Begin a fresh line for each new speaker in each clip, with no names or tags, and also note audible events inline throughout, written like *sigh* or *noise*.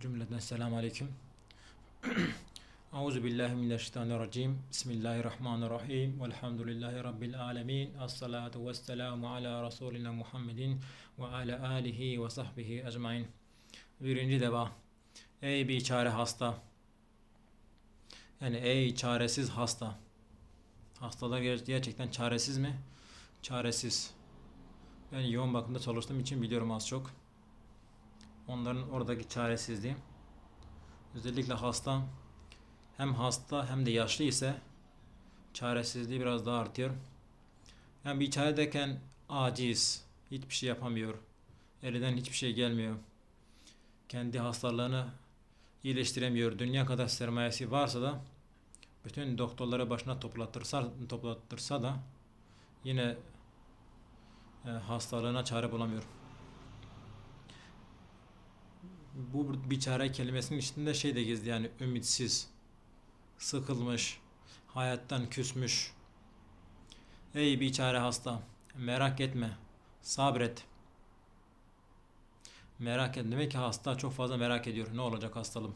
Cümleten selamun aleyküm. *clears throat* Euzu billahi mineşşeytanirracim. Bismillahirrahmanirrahim. Velhamdülillahi rabbil alamin. Essalatu vesselamu ala rasulina Muhammedin ve ala alihi ve sahbihi ecmaîn. Birinci deva. Ey biçare hasta. Yani ey çaresiz hasta. Hastalar ger- gerçekten çaresiz mi? Çaresiz. Ben yoğun bakımda çalıştığım için biliyorum az çok. Onların oradaki çaresizliği. Özellikle hasta hem hasta hem de yaşlı ise çaresizliği biraz daha artıyor. Yani bir çaredeyken aciz, hiçbir şey yapamıyor. Elinden hiçbir şey gelmiyor. Kendi hastalığını iyileştiremiyor. Dünya kadar sermayesi varsa da bütün doktorları başına toplatırsa, toplatırsa da yine e, hastalığına çare bulamıyor. Bu biçare kelimesinin içinde şey de gizli yani ümitsiz, sıkılmış, hayattan küsmüş. Ey biçare hasta, merak etme, sabret. Merak et. Demek ki hasta çok fazla merak ediyor. Ne olacak hastalığım?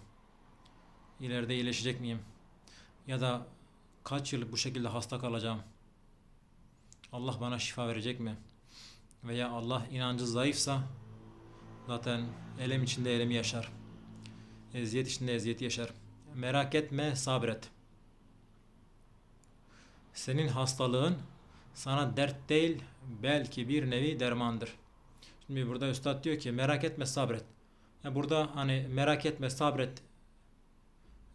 İleride iyileşecek miyim? Ya da kaç yıl bu şekilde hasta kalacağım? Allah bana şifa verecek mi? Veya Allah inancı zayıfsa zaten elem içinde elemi yaşar. Eziyet içinde eziyeti yaşar. Merak etme, sabret. Senin hastalığın sana dert değil, belki bir nevi dermandır. Şimdi burada üstad diyor ki merak etme, sabret. Ya burada hani merak etme, sabret.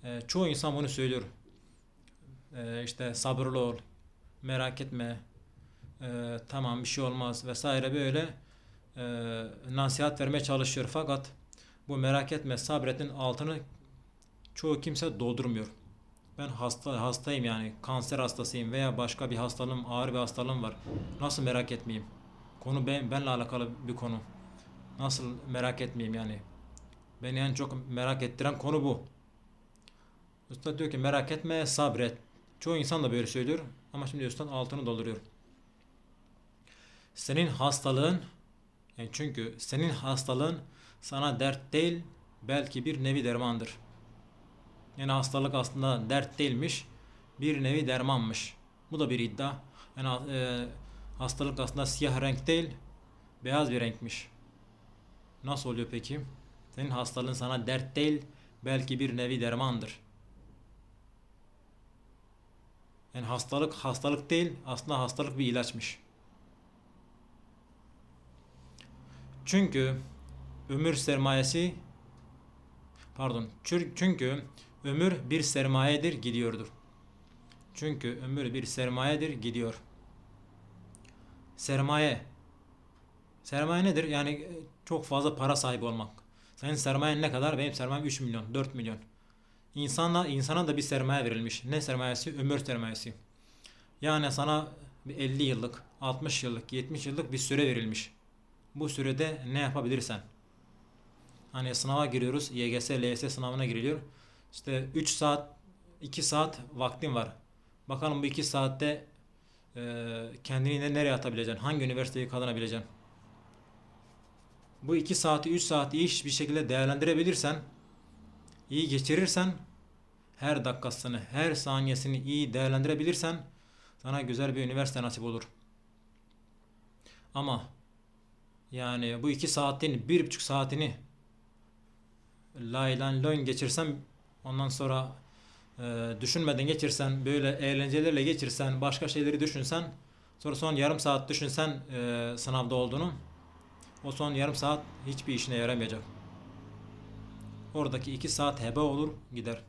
Ee, çoğu insan bunu söylüyor. Ee, işte sabırlı ol, merak etme, ee, tamam bir şey olmaz vesaire böyle e, nasihat vermeye çalışıyor. Fakat bu merak etme sabretin altını çoğu kimse doldurmuyor. Ben hasta hastayım yani kanser hastasıyım veya başka bir hastalığım ağır bir hastalığım var. Nasıl merak etmeyeyim? Konu ben, benle alakalı bir konu. Nasıl merak etmeyeyim yani? Beni en çok merak ettiren konu bu. Usta diyor ki merak etme sabret. Çoğu insan da böyle söylüyor ama şimdi Usta altını dolduruyor. Senin hastalığın çünkü senin hastalığın sana dert değil belki bir nevi dermandır. Yani hastalık aslında dert değilmiş, bir nevi dermanmış. Bu da bir iddia. Yani e, hastalık aslında siyah renk değil, beyaz bir renkmiş. Nasıl oluyor peki? Senin hastalığın sana dert değil, belki bir nevi dermandır. Yani hastalık hastalık değil, aslında hastalık bir ilaçmış. Çünkü ömür sermayesi pardon çünkü ömür bir sermayedir gidiyordur. Çünkü ömür bir sermayedir gidiyor. Sermaye Sermaye nedir? Yani e, çok fazla para sahibi olmak. Senin sermayen ne kadar? Benim sermayem 3 milyon, 4 milyon. İnsana, insana da bir sermaye verilmiş. Ne sermayesi? Ömür sermayesi. Yani sana 50 yıllık, 60 yıllık, 70 yıllık bir süre verilmiş. Bu sürede ne yapabilirsen. Hani sınava giriyoruz. YGS, LYS sınavına giriliyor. İşte 3 saat, 2 saat vaktin var. Bakalım bu 2 saatte e, kendini nereye atabileceksin? Hangi üniversiteyi kazanabileceksin? Bu 2 saati, 3 saati iyi bir şekilde değerlendirebilirsen, iyi geçirirsen, her dakikasını, her saniyesini iyi değerlendirebilirsen sana güzel bir üniversite nasip olur. Ama yani bu iki saatin bir buçuk saatini laylan lön geçirsem ondan sonra e, düşünmeden geçirsen böyle eğlencelerle geçirsen başka şeyleri düşünsen sonra son yarım saat düşünsen e, sınavda olduğunu o son yarım saat hiçbir işine yaramayacak. Oradaki iki saat heba olur gider.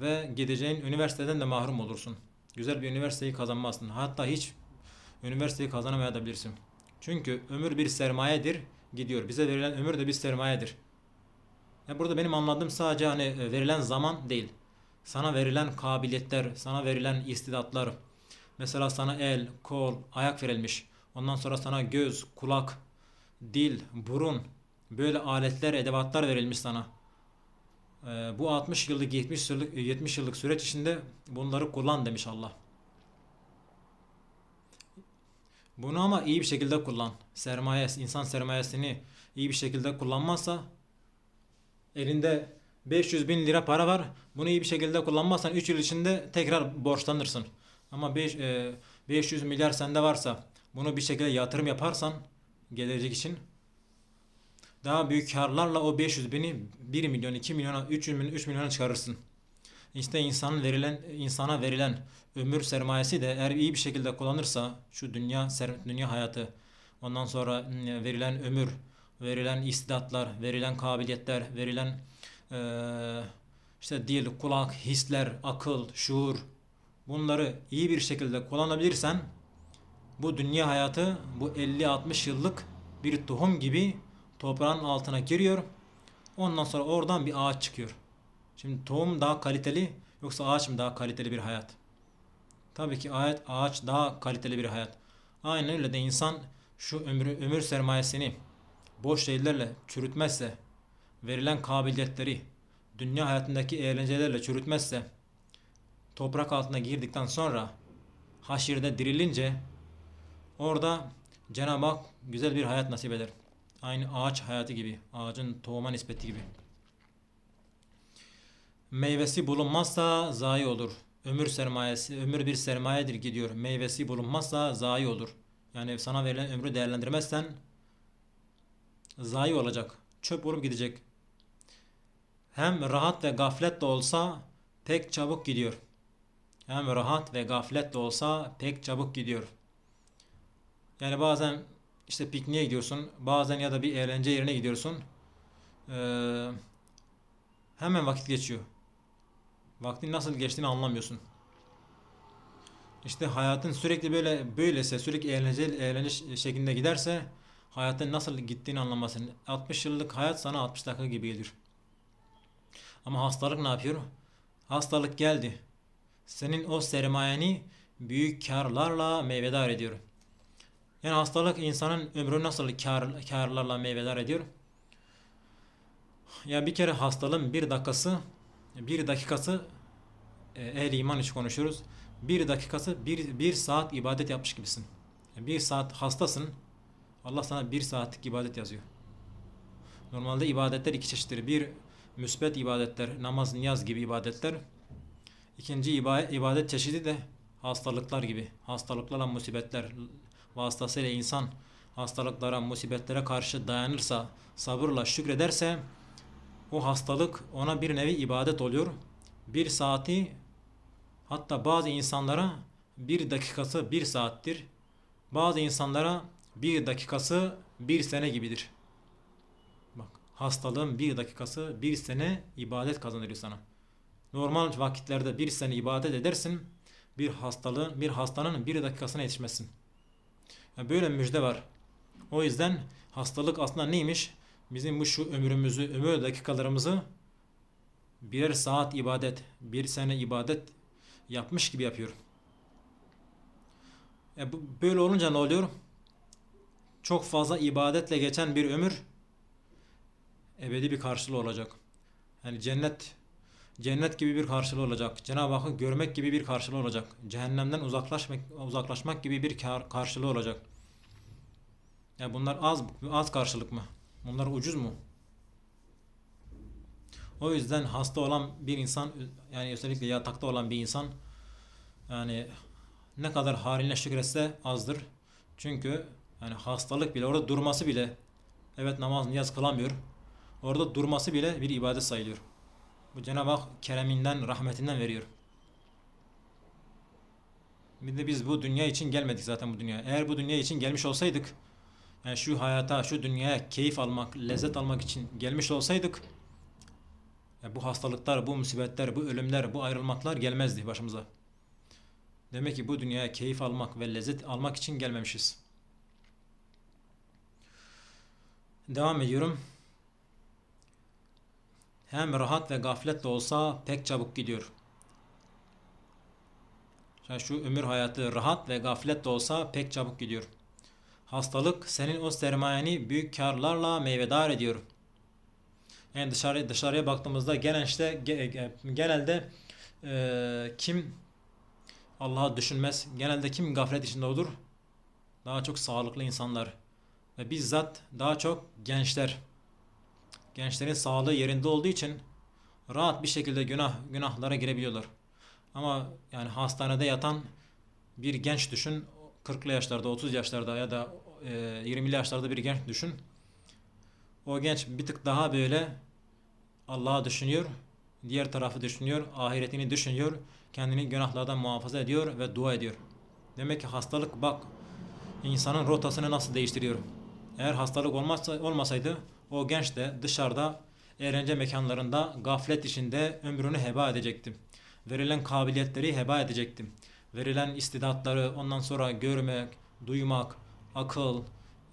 Ve gideceğin üniversiteden de mahrum olursun. Güzel bir üniversiteyi kazanmazsın. Hatta hiç üniversiteyi kazanamayabilirsin. Çünkü ömür bir sermayedir gidiyor. Bize verilen ömür de bir sermayedir. Yani burada benim anladığım sadece hani e, verilen zaman değil. Sana verilen kabiliyetler, sana verilen istidatlar. Mesela sana el, kol, ayak verilmiş. Ondan sonra sana göz, kulak, dil, burun böyle aletler, edevatlar verilmiş sana. Ee, bu 60 yıllık, 70 yıllık, 70 yıllık süreç içinde bunları kullan demiş Allah. Bunu ama iyi bir şekilde kullan. Sermaye, insan sermayesini iyi bir şekilde kullanmazsa Elinde 500 bin lira para var. Bunu iyi bir şekilde kullanmazsan 3 yıl içinde tekrar borçlanırsın. Ama 5, e, 500 milyar sende varsa bunu bir şekilde yatırım yaparsan gelecek için daha büyük karlarla o 500 bini 1 milyon, 2 milyona, 3 milyon, 3 milyona çıkarırsın. İşte insanın verilen insana verilen ömür sermayesi de eğer iyi bir şekilde kullanırsa şu dünya dünya hayatı ondan sonra mm, verilen ömür, verilen istidatlar, verilen kabiliyetler, verilen eee, işte dil, kulak, hisler, akıl, şuur bunları iyi bir şekilde kullanabilirsen bu dünya hayatı bu 50-60 yıllık bir tohum gibi toprağın altına giriyor. Ondan sonra oradan bir ağaç çıkıyor. Şimdi tohum daha kaliteli yoksa ağaç mı daha kaliteli bir hayat? Tabii ki ağaç, ağaç daha kaliteli bir hayat. Aynen öyle de insan şu ömrü, ömür sermayesini boş şeylerle çürütmezse, verilen kabiliyetleri dünya hayatındaki eğlencelerle çürütmezse, toprak altına girdikten sonra haşirde dirilince orada Cenab-ı Hak güzel bir hayat nasip eder. Aynı ağaç hayatı gibi, ağacın tohuma nispeti gibi. Meyvesi bulunmazsa zayi olur. Ömür sermayesi, ömür bir sermayedir gidiyor. Meyvesi bulunmazsa zayi olur. Yani sana verilen ömrü değerlendirmezsen zayi olacak. Çöp olup gidecek. Hem rahat ve gaflet de olsa pek çabuk gidiyor. Hem rahat ve gaflet de olsa pek çabuk gidiyor. Yani bazen işte pikniğe gidiyorsun, bazen ya da bir eğlence yerine gidiyorsun. Ee, hemen vakit geçiyor. Vaktin nasıl geçtiğini anlamıyorsun. İşte hayatın sürekli böyle böylese, sürekli eğlence, eğlence şeklinde giderse hayatın nasıl gittiğini anlamazsın. 60 yıllık hayat sana 60 dakika gibi gelir. Ama hastalık ne yapıyor? Hastalık geldi. Senin o sermayeni büyük karlarla meyvedar ediyor. Yani hastalık insanın ömrünü nasıl kar, karlarla meyvedar ediyor? Ya bir kere hastalığın bir dakikası bir dakikası e, ehli iman için konuşuyoruz. Bir dakikası bir, bir saat ibadet yapmış gibisin. Yani bir saat hastasın. Allah sana bir saatlik ibadet yazıyor. Normalde ibadetler iki çeşittir. Bir müsbet ibadetler, namaz, niyaz gibi ibadetler. İkinci ibadet çeşidi de hastalıklar gibi. Hastalıklarla musibetler vasıtasıyla insan hastalıklara, musibetlere karşı dayanırsa, sabırla şükrederse o hastalık ona bir nevi ibadet oluyor. Bir saati hatta bazı insanlara bir dakikası bir saattir. Bazı insanlara bir dakikası bir sene gibidir. Bak hastalığın bir dakikası bir sene ibadet kazandırıyor sana. Normal vakitlerde bir sene ibadet edersin. Bir hastalığın, bir hastanın bir dakikasına yetişmezsin. Yani böyle müjde var. O yüzden hastalık aslında neymiş? Bizim bu şu ömrümüzü, ömür dakikalarımızı birer saat ibadet, bir sene ibadet yapmış gibi yapıyor. E bu, böyle olunca ne oluyor? Çok fazla ibadetle geçen bir ömür ebedi bir karşılığı olacak. Yani cennet cennet gibi bir karşılığı olacak. Cenab-ı Hakk'ı görmek gibi bir karşılığı olacak. Cehennemden uzaklaşmak uzaklaşmak gibi bir kar, karşılığı olacak. Yani bunlar az az karşılık mı? Bunlar ucuz mu? O yüzden hasta olan bir insan yani özellikle yatakta olan bir insan yani ne kadar haline şükretse azdır. Çünkü yani hastalık bile orada durması bile evet namaz niyaz kılamıyor. Orada durması bile bir ibadet sayılıyor. Bu Cenab-ı Hak kereminden, rahmetinden veriyor. Bir de biz bu dünya için gelmedik zaten bu dünyaya. Eğer bu dünya için gelmiş olsaydık yani şu hayata, şu dünyaya keyif almak, lezzet almak için gelmiş olsaydık ya bu hastalıklar, bu musibetler, bu ölümler, bu ayrılmaklar gelmezdi başımıza. Demek ki bu dünyaya keyif almak ve lezzet almak için gelmemişiz. Devam ediyorum. Hem rahat ve gaflet de olsa pek çabuk gidiyor. Yani şu ömür hayatı rahat ve gaflet de olsa pek çabuk gidiyor. Hastalık senin o sermayeni büyük karlarla meyvedar ediyor. Yani dışarı dışarıya baktığımızda genel işte genelde e, kim Allah'ı düşünmez, genelde kim gaflet içinde olur? Daha çok sağlıklı insanlar ve bizzat daha çok gençler. gençlerin sağlığı yerinde olduğu için rahat bir şekilde günah günahlara girebiliyorlar. Ama yani hastanede yatan bir genç düşün 40'lı yaşlarda 30 yaşlarda ya da e, 20'li yaşlarda bir genç düşün. O genç bir tık daha böyle Allah'ı düşünüyor, diğer tarafı düşünüyor, ahiretini düşünüyor, kendini günahlardan muhafaza ediyor ve dua ediyor. Demek ki hastalık bak insanın rotasını nasıl değiştiriyor. Eğer hastalık olmazsa olmasaydı o genç de dışarıda eğlence mekanlarında gaflet içinde ömrünü heba edecekti. Verilen kabiliyetleri heba edecekti. Verilen istidatları ondan sonra görmek, duymak, akıl,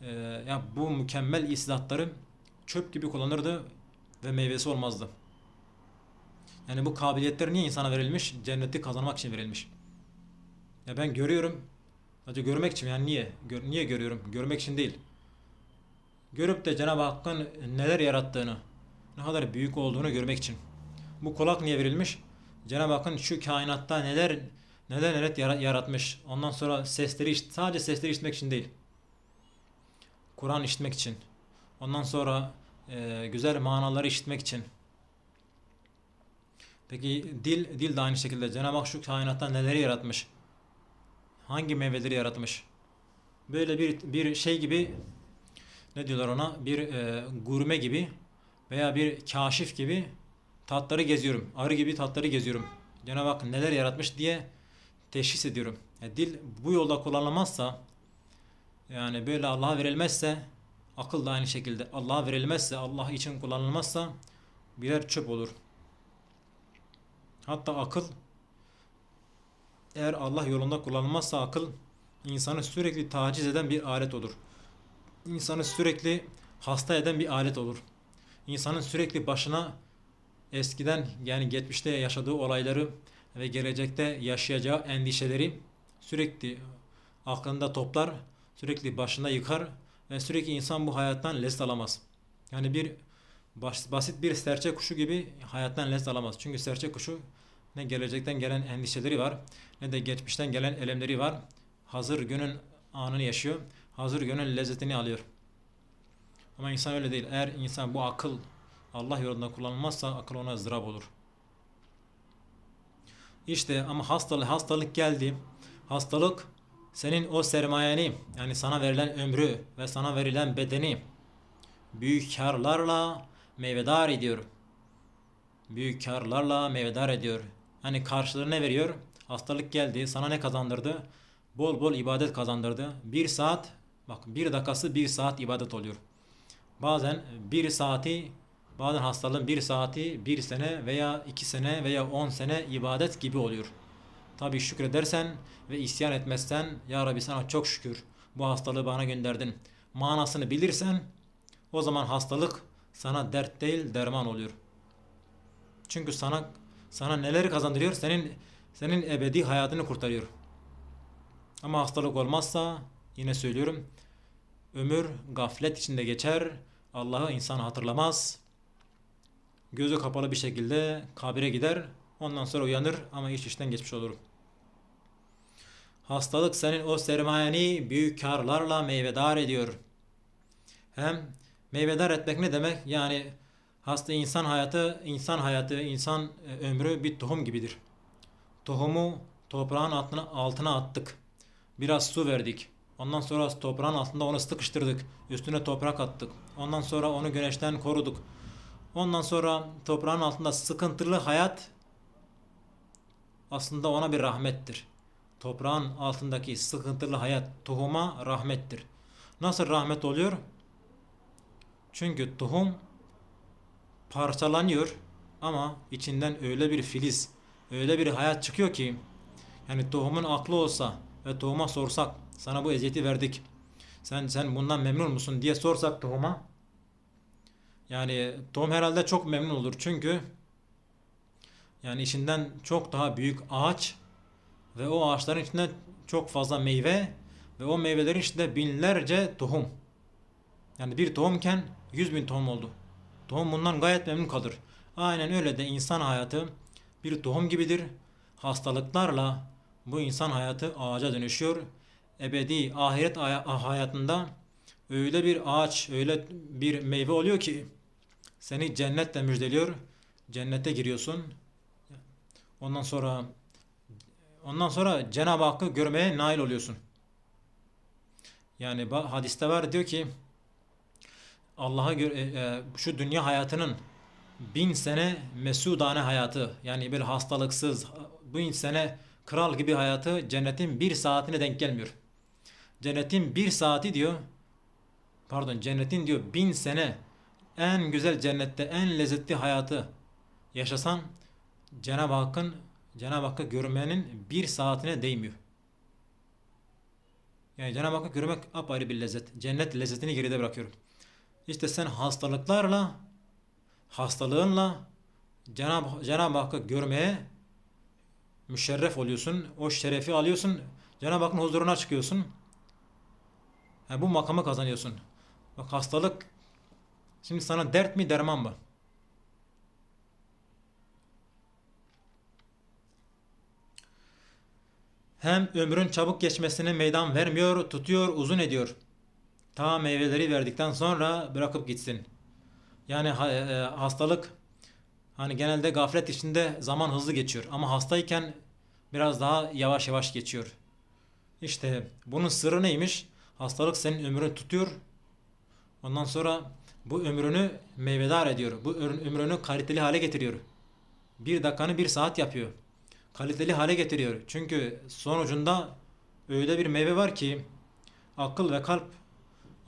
e, ya bu mükemmel istidatları çöp gibi kullanırdı ve meyvesi olmazdı. Yani bu kabiliyetler niye insana verilmiş? Cenneti kazanmak için verilmiş. Ya ben görüyorum. Sadece görmek için yani niye? Gör, niye görüyorum? Görmek için değil. Görüp de Cenab-ı Hakk'ın neler yarattığını, ne kadar büyük olduğunu görmek için. Bu kulak niye verilmiş? Cenab-ı Hakk'ın şu kainatta neler neler yara- yaratmış. Ondan sonra sesleri sadece sesleri işitmek için değil. Kur'an işitmek için. Ondan sonra e, güzel manaları işitmek için. Peki dil dil de aynı şekilde Cenab-ı Hak şu kainatta neleri yaratmış? Hangi meyveleri yaratmış? Böyle bir bir şey gibi ne diyorlar ona? Bir e, gurme gibi veya bir kaşif gibi tatları geziyorum. Arı gibi tatları geziyorum. Cenab-ı Hak neler yaratmış diye teşhis ediyorum. Ya dil bu yolda kullanılmazsa yani böyle Allah'a verilmezse akıl da aynı şekilde Allah'a verilmezse Allah için kullanılmazsa birer çöp olur. Hatta akıl eğer Allah yolunda kullanılmazsa akıl insanı sürekli taciz eden bir alet olur. İnsanı sürekli hasta eden bir alet olur. İnsanın sürekli başına eskiden yani geçmişte yaşadığı olayları ve gelecekte yaşayacağı endişeleri sürekli aklında toplar, sürekli başında yıkar ve sürekli insan bu hayattan lezzet alamaz. Yani bir bas- basit bir serçe kuşu gibi hayattan lezzet alamaz. Çünkü serçe kuşu ne gelecekten gelen endişeleri var ne de geçmişten gelen elemleri var. Hazır günün anını yaşıyor. Hazır günün lezzetini alıyor. Ama insan öyle değil. Eğer insan bu akıl Allah yolunda kullanılmazsa akıl ona ızdırap olur. İşte ama hastalık hastalık geldi. Hastalık senin o sermayeni yani sana verilen ömrü ve sana verilen bedeni büyük karlarla meyvedar ediyor. Büyük karlarla meyvedar ediyor. Hani karşılığı ne veriyor? Hastalık geldi. Sana ne kazandırdı? Bol bol ibadet kazandırdı. Bir saat bak bir dakikası bir saat ibadet oluyor. Bazen bir saati bazen hastalığın bir saati bir sene veya iki sene veya on sene ibadet gibi oluyor. Tabi şükredersen ve isyan etmezsen Ya Rabbi sana çok şükür bu hastalığı bana gönderdin. Manasını bilirsen o zaman hastalık sana dert değil derman oluyor. Çünkü sana sana neleri kazandırıyor? Senin senin ebedi hayatını kurtarıyor. Ama hastalık olmazsa yine söylüyorum ömür gaflet içinde geçer. Allah'ı insan hatırlamaz. Gözü kapalı bir şekilde kabire gider. Ondan sonra uyanır ama iş işten geçmiş olur. Hastalık senin o sermayeni büyük karlarla meyvedar ediyor. Hem meyvedar etmek ne demek? Yani hasta insan hayatı, insan hayatı, insan e, ömrü bir tohum gibidir. Tohumu toprağın altına, altına attık. Biraz su verdik. Ondan sonra toprağın altında onu sıkıştırdık. Üstüne toprak attık. Ondan sonra onu güneşten koruduk. Ondan sonra toprağın altında sıkıntılı hayat aslında ona bir rahmettir. Toprağın altındaki sıkıntılı hayat tohuma rahmettir. Nasıl rahmet oluyor? Çünkü tohum parçalanıyor ama içinden öyle bir filiz, öyle bir hayat çıkıyor ki yani tohumun aklı olsa ve tohuma sorsak sana bu eziyeti verdik. Sen sen bundan memnun musun diye sorsak tohuma yani tohum herhalde çok memnun olur. Çünkü yani içinden çok daha büyük ağaç ve o ağaçların içinde çok fazla meyve ve o meyvelerin içinde binlerce tohum. Yani bir tohumken yüz bin tohum oldu. Tohum bundan gayet memnun kalır. Aynen öyle de insan hayatı bir tohum gibidir. Hastalıklarla bu insan hayatı ağaca dönüşüyor. Ebedi ahiret hayatında öyle bir ağaç, öyle bir meyve oluyor ki seni cennetle müjdeliyor. Cennete giriyorsun. Ondan sonra ondan sonra Cenab-ı Hakk'ı görmeye nail oluyorsun. Yani hadiste var diyor ki Allah'a e, e, şu dünya hayatının bin sene mesudane hayatı yani böyle hastalıksız bin sene kral gibi hayatı cennetin bir saatine denk gelmiyor. Cennetin bir saati diyor pardon cennetin diyor bin sene en güzel cennette en lezzetli hayatı yaşasan Cenab-ı Hakk'ın Cenab-ı Hakk'ı görmenin bir saatine değmiyor. Yani Cenab-ı Hakk'ı görmek apayrı bir lezzet. Cennet lezzetini geride bırakıyorum. İşte sen hastalıklarla, hastalığınla Cenab-ı Cenab Hakk'ı görmeye müşerref oluyorsun. O şerefi alıyorsun. Cenab-ı Hakk'ın huzuruna çıkıyorsun. Ha, bu makamı kazanıyorsun. Bak hastalık şimdi sana dert mi derman mı? Hem ömrün çabuk geçmesine meydan vermiyor, tutuyor, uzun ediyor. Ta meyveleri verdikten sonra bırakıp gitsin. Yani e, hastalık hani genelde gaflet içinde zaman hızlı geçiyor ama hastayken biraz daha yavaş yavaş geçiyor. İşte bunun sırrı neymiş? Hastalık senin ömrünü tutuyor. Ondan sonra bu ömrünü meyvedar ediyor. Bu ömrünü kaliteli hale getiriyor. Bir dakikanı bir saat yapıyor. Kaliteli hale getiriyor. Çünkü sonucunda öyle bir meyve var ki akıl ve kalp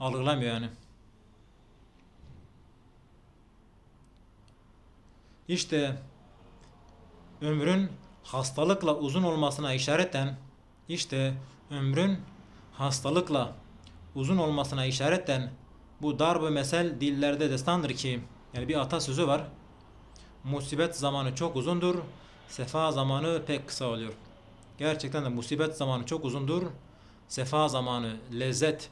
algılamıyor yani. İşte ömrün hastalıkla uzun olmasına işareten işte ömrün hastalıkla uzun olmasına işareten bu darb-ı mesel dillerde destandır ki yani bir atasözü var. Musibet zamanı çok uzundur, sefa zamanı pek kısa oluyor. Gerçekten de musibet zamanı çok uzundur, sefa zamanı, lezzet,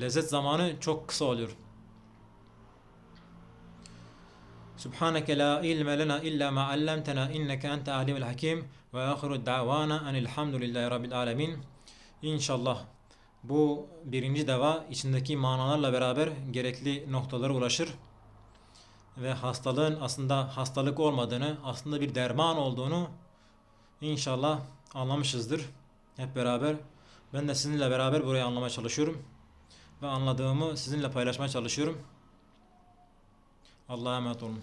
lezzet zamanı çok kısa oluyor. Subhaneke la ilme lena illa ma allamtena inneke ente alimul hakim ve ahiru davana enilhamdülillahi rabbil alemin. İnşallah bu birinci deva içindeki manalarla beraber gerekli noktalara ulaşır ve hastalığın aslında hastalık olmadığını, aslında bir derman olduğunu inşallah anlamışızdır hep beraber. Ben de sizinle beraber burayı anlamaya çalışıyorum ve anladığımı sizinle paylaşmaya çalışıyorum. Allah'a emanet olun.